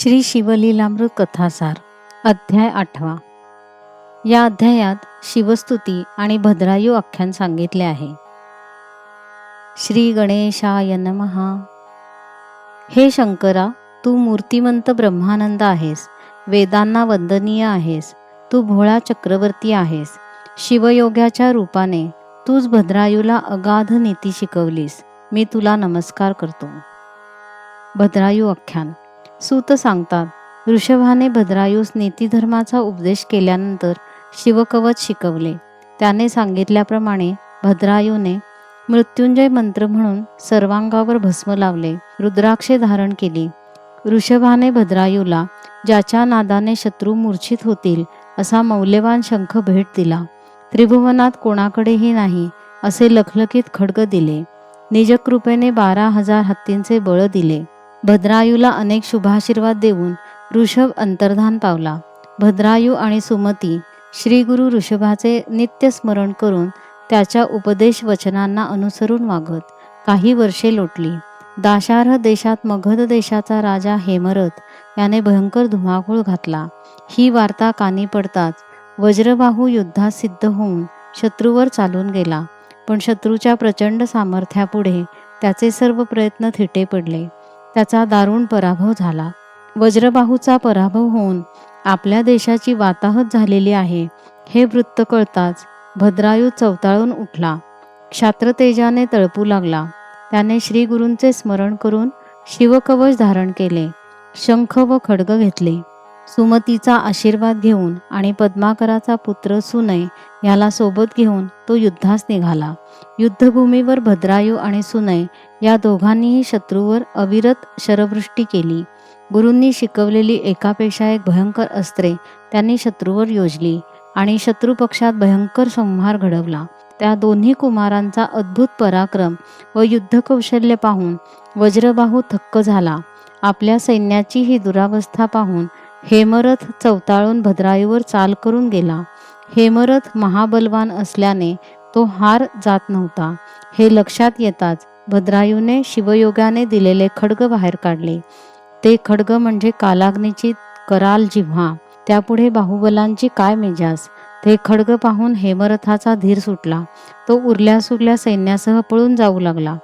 श्री शिवलीलामृत कथासार अध्याय आठवा. या अध्यायात शिवस्तुती आणि भद्रायू आख्यान सांगितले आहे. श्री गणेशाय नमहा हे शंकरा तू मूर्तिमंत ब्रह्मानंद आहेस वेदांना वंदनीय आहेस तू भोळा चक्रवर्ती आहेस शिवयोग्याच्या रूपाने तूच भद्रायूला अगाध नीती शिकवलीस मी तुला नमस्कार करतो. भद्रायू आख्यान. सूत सांगतात ऋषभाने भद्रायूस नीतिधर्माचा उपदेश केल्यानंतर शिवकवच शिकवले. त्याने सांगितल्याप्रमाणे भद्रायूने मृत्युंजय मंत्र म्हणून सर्वांगावर भस्म लावले रुद्राक्षे धारण केली. ऋषभाने भद्रायूला ज्याच्या नादाने शत्रू मूर्छित होतील असा मौल्यवान शंख भेट दिला. त्रिभुवनात कोणाकडेही नाही असे लखलखीत खडग दिले. निजकृपेने बारा हजार हत्तींचे बळ दिले. भद्रायूला अनेक शुभाशीर्वाद देऊन ऋषभ अंतर्धान पावला. भद्रायू आणि सुमती श्री गुरु ऋषभाचे नित्य स्मरण करून त्याच्या उपदेश वचनांना अनुसरून वागत काही वर्षे लोटली. दाशार्ह देशात मगध देशाचा राजा हेमरथ याने भयंकर धुमाकूळ घातला. ही वार्ता कानी पडताच वज्रबाहू युद्धात सिद्ध होऊन शत्रूवर चालून गेला. पण शत्रूच्या प्रचंड सामर्थ्यापुढे त्याचे सर्व प्रयत्न थिटे पडले. त्याचा दारुण पराभव झाला. वज्रबाहूचा पराभव होऊन आपल्या देशाची वाताहत झालेली आहे हे वृत्त कळताच भद्रायू चवताळून उठला. क्षात्रतेजाने तळपू लागला. त्याने श्रीगुरूंचे स्मरण करून शिवकवच धारण केले शंख व खडग घेतले. सुमतीचा आशीर्वाद घेऊन आणि पद्माकराचा पुत्र सुनय याला सोबत घेऊन तो युद्धास निघाला. युद्धभूमीवर भद्रायू आणि सुनय या दोघांनीही शत्रूवर अविरत शरवृष्टी केली. गुरूंनी शिकवलेली एकापेक्षा एक भयंकर अस्त्रे त्यांनी शत्रूवर योजली आणि शत्रुपक्षात भयंकर संहार घडवला. त्या दोन्ही कुमारांचा अद्भुत पराक्रम व युद्धकौशल्य पाहून वज्रबाहू थक्क झाला. आपल्या सैन्याची ही दुरावस्था पाहून हेमरथ चवताळून भद्रायूवर चाल करून गेला. हेमरथ महाबलवान असल्याने तो हार जात नव्हता. हे लक्षात येताच भद्रायूने शिवयोगाने दिलेले खड्ग बाहेर काढले. ते खड्ग म्हणजे कालाग्नीची कराल जिव्हा. त्यापुढे बाहुबलांची काय मेजास ते खड्ग पाहून हेमरथाचा धीर सुटला. तो उरल्या सुरल्या सैन्यासह पळून जाऊ लागला.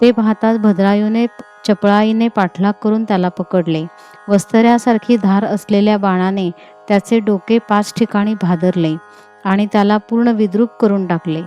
ते पाहताच भद्रायूने चपळाईने पाठलाग करून त्याला पकडले. वस्तऱ्यासारखी धार असलेल्या बाणाने त्याचे डोके पाच ठिकाणी भादरले आणि त्याला पूर्ण विद्रूप करून टाकले.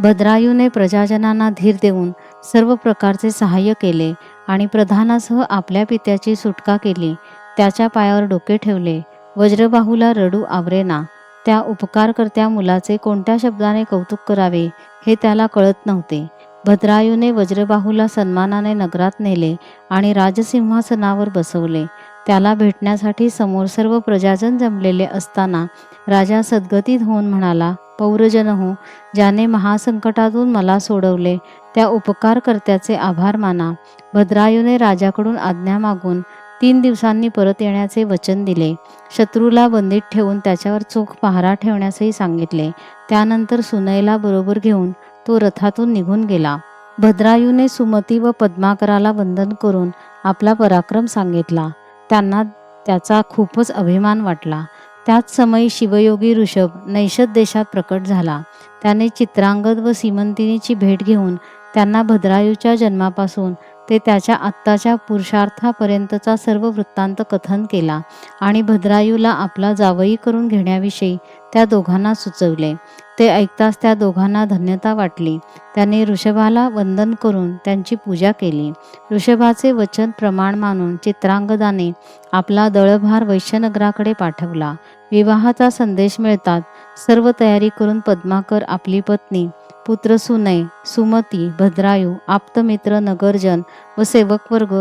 भद्रायूने प्रजाजनांना धीर देऊन सर्व प्रकारचे सहाय्य केले आणि प्रधानासह आपल्या पित्याची सुटका केली. त्याच्या पायावर डोके ठेवले. वज्रबाहूला रडू आवरेना. त्या उपकारकर्त्या मुलाचे कोणत्या शब्दाने कौतुक करावे हे त्याला कळत नव्हते. भद्रायूने वज्रबाहूला सन्मानाने नगरात नेले आणि राजसिंहासनावर बसवले. त्याला भेटण्यासाठी समोर सर्व प्रजाजन जमलेले असताना राजा सद्गतीत होऊन म्हणाला पौरजन हो ज्याने महासंकटातून मला सोडवले त्या उपकारकर्त्याचे आभार माना. भद्रायूने राजाकडून आज्ञा मागून तीन दिवसांनी परत येण्याचे वचन दिले. शत्रूला बंदीत ठेवून त्याच्यावर चोख पहारा ठेवण्यासही सांगितले. त्यानंतर सुनैला बरोबर घेऊन तो रथातून निघून गेला. भद्रायूने सुमती व पद्माकराला वंदन करून आपला पराक्रम सांगितला. त्यांना त्याचा खूपच अभिमान वाटला. त्याच समयी शिवयोगी ऋषभ नैषद देशात प्रकट झाला. त्याने चित्रांगद व सीमंतिनीची भेट घेऊन त्यांना भद्रायूच्या जन्मापासून ते त्याच्या आत्ताच्या पुरुषार्थापर्यंतचा सर्व वृत्तांत कथन केला आणि भद्रायूला आपला जावई करून घेण्याविषयी त्या दोघांना सुचवले. ते ऐकताच त्या दोघांना धन्यता वाटली. त्यांनी ऋषभाला वंदन करून त्यांची पूजा केली. ऋषभाचे वचन प्रमाण मानून चित्रांगदाने आपला दळभार वैश्यनगराकडे पाठवला. विवाहाचा संदेश मिळतात सर्व तयारी करून पद्माकर आपली पत्नी पुत्र सुनय सुमती भद्रायू आप्तमित्र नगरजन व सेवकवर्ग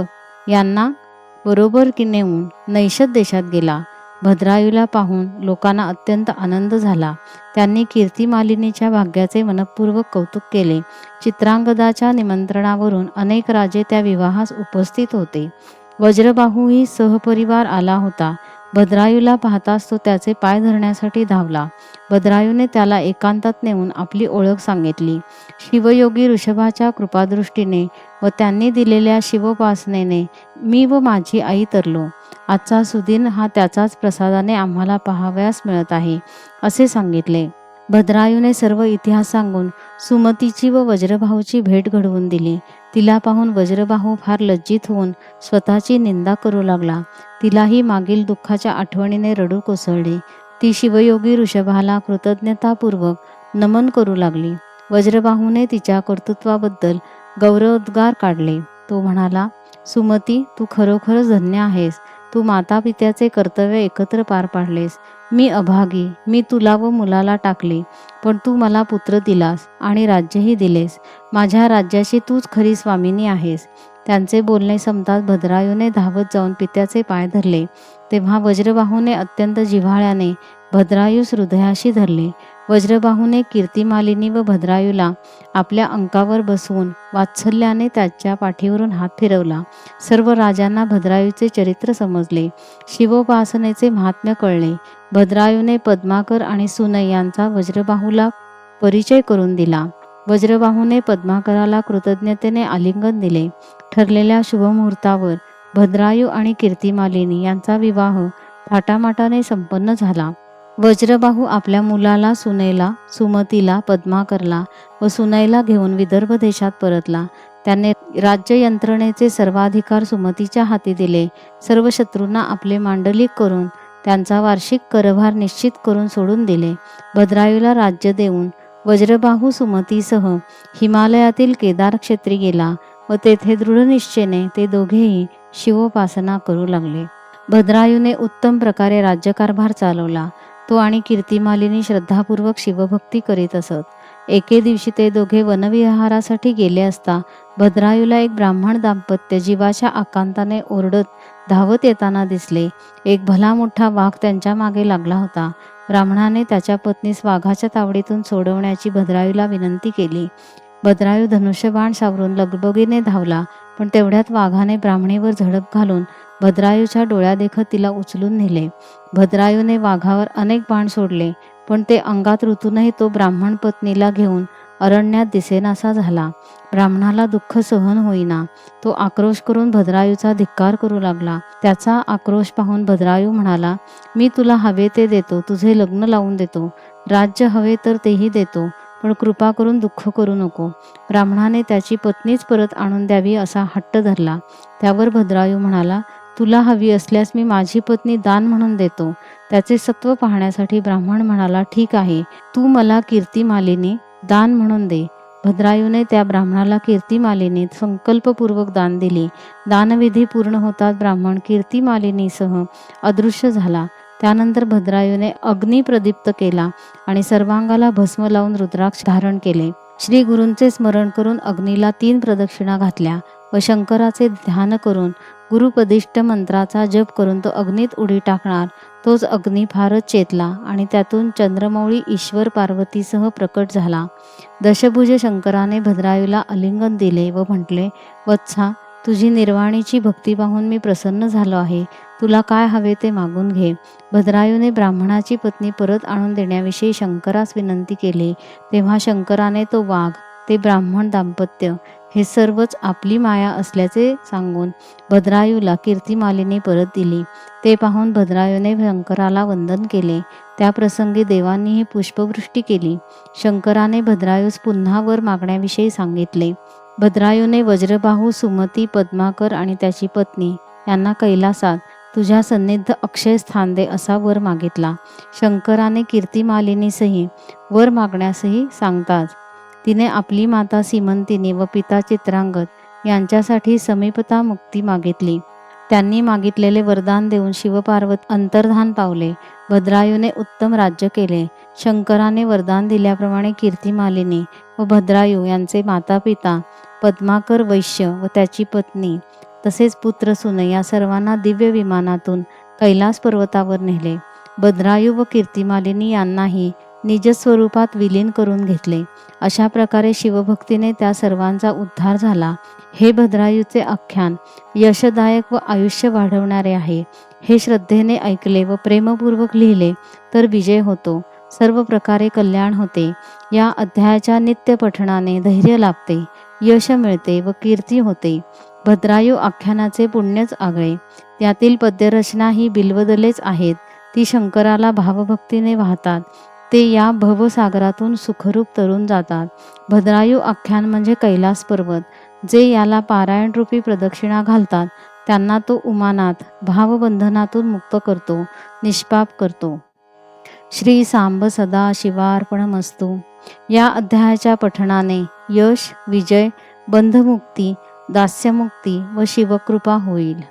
यांना बरोबर की नेऊन नैषद देशात गेला. भद्रायूला पाहून लोकांना अत्यंत आनंद झाला. त्यांनी कीर्तिमालिनीच्या भाग्याचे मनपूर्वक कौतुक केले. चित्रांगदाच्या निमंत्रणावरून अनेक राजे त्या विवाहास उपस्थित होते. वज्रबाहूही सहपरिवार आला होता. भद्रायूला पाहताच तो त्याचे पाय धरण्यासाठी धावला. भद्रायूने त्याला एकांतात नेऊन आपली ओळख सांगितली. शिवयोगी ऋषभाच्या कृपादृष्टीने व त्यांनी दिलेल्या शिवोपासनेने मी व माझी आई तरलो. आजचा सुदिन हा त्याचाच प्रसादाने आम्हाला पाहावयास मिळत आहे असे सांगितले. भद्रायूने सर्व इतिहास सांगून सुमतीची व वज्रभाऊची भेट घडवून दिली. तिला पाहून वज्रबाहू फार लज्जित होऊन स्वतःची निंदा करू लागला. तिलाही मागील दुःखाच्या आठवणीने रडू कोसळली. ती शिवयोगी ऋषभाला कृतज्ञतापूर्वक नमन करू लागली. वज्रबाहूने तिच्या कर्तृत्वाबद्दल गौरवोद्गार काढले. तो म्हणाला सुमती तू खरोखरच धन्य आहेस. तू माता पित्याचे कर्तव्य एकत्र पार पाडलेस. मी अभागी मी तुला व मुलाला टाकले पण तू मला पुत्र दिलास आणि राज्यही दिलेस. माझ्या राज्याशी तूच खरी स्वामिनी आहेस. त्यांचे बोलणे संपताच भद्रायूने धावत जाऊन पित्याचे पाय धरले. तेव्हा वज्रबाहूने अत्यंत जिव्हाळ्याने भद्रायूस हृदयाशी धरले. वज्रबाहूने कीर्तिमालिनी व भद्रायूला आपल्या अंकावर बसवून वात्सल्याने त्याच्या पाठीवरून हात फिरवला. सर्व राजांना भद्रायूचे चरित्र समजले. शिवोपासनेचे महात्म्य कळले. भद्रायूने पद्माकर आणि सुनय यांचा वज्रबाहूला परिचय करून दिला. वज्रबाहूने पद्माकराला कृतज्ञतेने आलिंगन दिले. ठरलेल्या शुभमुहूर्तावर भद्रायू आणि कीर्तिमालिनी यांचा विवाह थाटामाटाने संपन्न झाला. वज्रबाहू आपल्या मुलाला सुनैला सुमतीला पद्माकरला व सुनैला घेऊन विदर्भ देशात परतला. त्याने राज्य यंत्रणेचे सर्वाधिकार सुमतीच्या हाती दिले. सर्व शत्रूंना आपले मांडलिक करून त्यांचा वार्षिक करभार निश्चित करून सोडून दिले. भद्रायूला राज्य देऊन वज्रबाहू सुमतीसह हिमालयातील केदार क्षेत्री गेला व तेथे दृढनिश्चयने ते दोघेही शिवोपासना करू लागले. भद्रायूने उत्तम प्रकारे राज्यकारभार चालवला. तो आणि कीर्तिमालिनी श्रद्धापूर्वक शिवभक्ती करीत असत. एके दिवशी ते दोघे वनविहारासाठी गेले असता भद्रायूला एक ब्राह्मण दाम्पत्य जीवाच्या आकांताने ओरडत धावत येताना दिसले. एक भला मोठा वाघ त्यांच्या मागे लागला होता. ब्राह्मणाने त्याच्या पत्नीस वाघाच्या तावडीतून सोडवण्याची भद्रायूला विनंती केली. भद्रायू धनुष्यबाण सावरून लगबगीने धावला पण तेवढ्यात वाघाने ब्राह्मणीवर झडप घालून भद्रायूच्या डोळ्यादेखत तिला उचलून नेले. भद्रायूने वाघावर अनेक बाण सोडले पण ते अंगात ऋतूनही तो ब्राह्मण पत्नीला घेऊन अरण्यात दिसेनासा झाला. ब्राह्मणाला दुःख सहन होईना तो आक्रोश करून भद्रायूचा धिक्कार करू लागला. त्याचा आक्रोश पाहून भद्रायू म्हणाला मी तुला हवे ते देतो तुझे लग्न लावून देतो. राज्य हवे तर तेही देतो पण कृपा करून दुःख करू नको. ब्राह्मणाने त्याची पत्नीच परत आणून द्यावी असा हट्ट धरला. त्यावर भद्रायू म्हणाला तुला हवी असल्यास मी माझी पत्नी दान म्हणून देतो. त्याचे सत्व पाहण्यासाठी ब्राह्मण म्हणाला ठीक आहे. तू मला कीर्ती मालिनी दान म्हणून दे. भद्रायूने त्या ब्राह्मणाला कीर्तिमालिनी संकल्पपूर्वक दान दिली. दानविधी पूर्ण होताच ब्राह्मण कीर्तिमालिनीसह अदृश्य झाला. त्यानंतर भद्रायूने अग्नी प्रदीप्त केला आणि सर्वांगाला भस्म लावून रुद्राक्ष धारण केले. श्री गुरूंचे स्मरण करून अग्नीला तीन प्रदक्षिणा घातल्या व शंकराचे ध्यान करून गुरुपदिष्ट मंत्राचा जप करून तो अग्नीत उडी टाकणार. तोच अग्नी फारच चेतला आणि त्यातून चंद्रमौळी ईश्वर पार्वतीसह प्रकट झाला. दशभुज शंकराने भद्रायूला आलिंगन दिले व म्हटले वत्सा तुझी निर्वाणीची भक्ती पाहून मी प्रसन्न झालो आहे. तुला काय हवे ते मागून घे. भद्रायूने ब्राह्मणाची पत्नी परत आणून देण्याविषयी शंकरास विनंती केली. तेव्हा शंकराने तो वाघ ते ब्राह्मण दाम्पत्य हे सर्वच आपली माया असल्याचे सांगून भद्रायूला कीर्तिमालिनी परत दिली. ते पाहून भद्रायूने शंकराला वंदन केले. त्या प्रसंगी देवांनीही पुष्पवृष्टी केली. शंकराने भद्रायूस पुन्हा वर मागण्याविषयी सांगितले. भद्रायूने वज्रबाहू सुमती पद्माकर आणि त्याची पत्नी यांना कैलासात तुझ्या सन्निध अक्षय स्थान दे असा वर मागितला. शंकराने कीर्तिमालिनीसही वर मागण्यासही सांगताच तिने आपली माता सीमंतीने व पिता चित्रांगत यांच्यासाठी समीपता मुक्ती मागितली. त्यांनी मागितलेले वरदान देऊन शिवपार्वत अंतर्धान पावले. भद्रायूने उत्तम राज्य केले. शंकराने वरदान दिल्याप्रमाणे कीर्तिमालिनी व भद्रायू यांचे माता पिता पद्माकर वैश्य व त्याची पत्नी तसेच पुत्र सुने या सर्वांना दिव्य विमानातून कैलास पर्वतावर नेले. भद्रायू व कीर्तिमालिनी यांनाही निजस्वरूपात विलीन करून घेतले. अशा प्रकारे शिवभक्तीने त्या सर्वांचा उद्धार झाला. हे भद्रायूचे आख्यान यशदायक व आयुष्य वाढवणारे आहे. हे श्रद्धेने ऐकले व प्रेमपूर्वक लिहिले तर विजय होतो. सर्व प्रकारे कल्याण होते. या अध्यायाच्या नित्य पठणाने धैर्य लाभते यश मिळते व कीर्ती होते. भद्रायू आख्यानाचे पुण्यच आगळे. त्यातील पद्यरचना ही बिल्वदलेच आहेत. ती शंकराला भावभक्तीने वाहतात. ते या भवसागरातून सुखरूप तरून जातात. भद्रायू आख्यान म्हणजे कैलास पर्वत जे याला पारायण रूपी प्रदक्षिणा घालतात. त्यांना तो उमानात भावबंधनातून मुक्त करतो निष्पाप करतो. श्री सांब सदा शिवार्पणमस्तू. या अध्यायाच्या पठणाने यश विजय बंधमुक्ती दास्यमुक्ती व शिवकृपा होईल.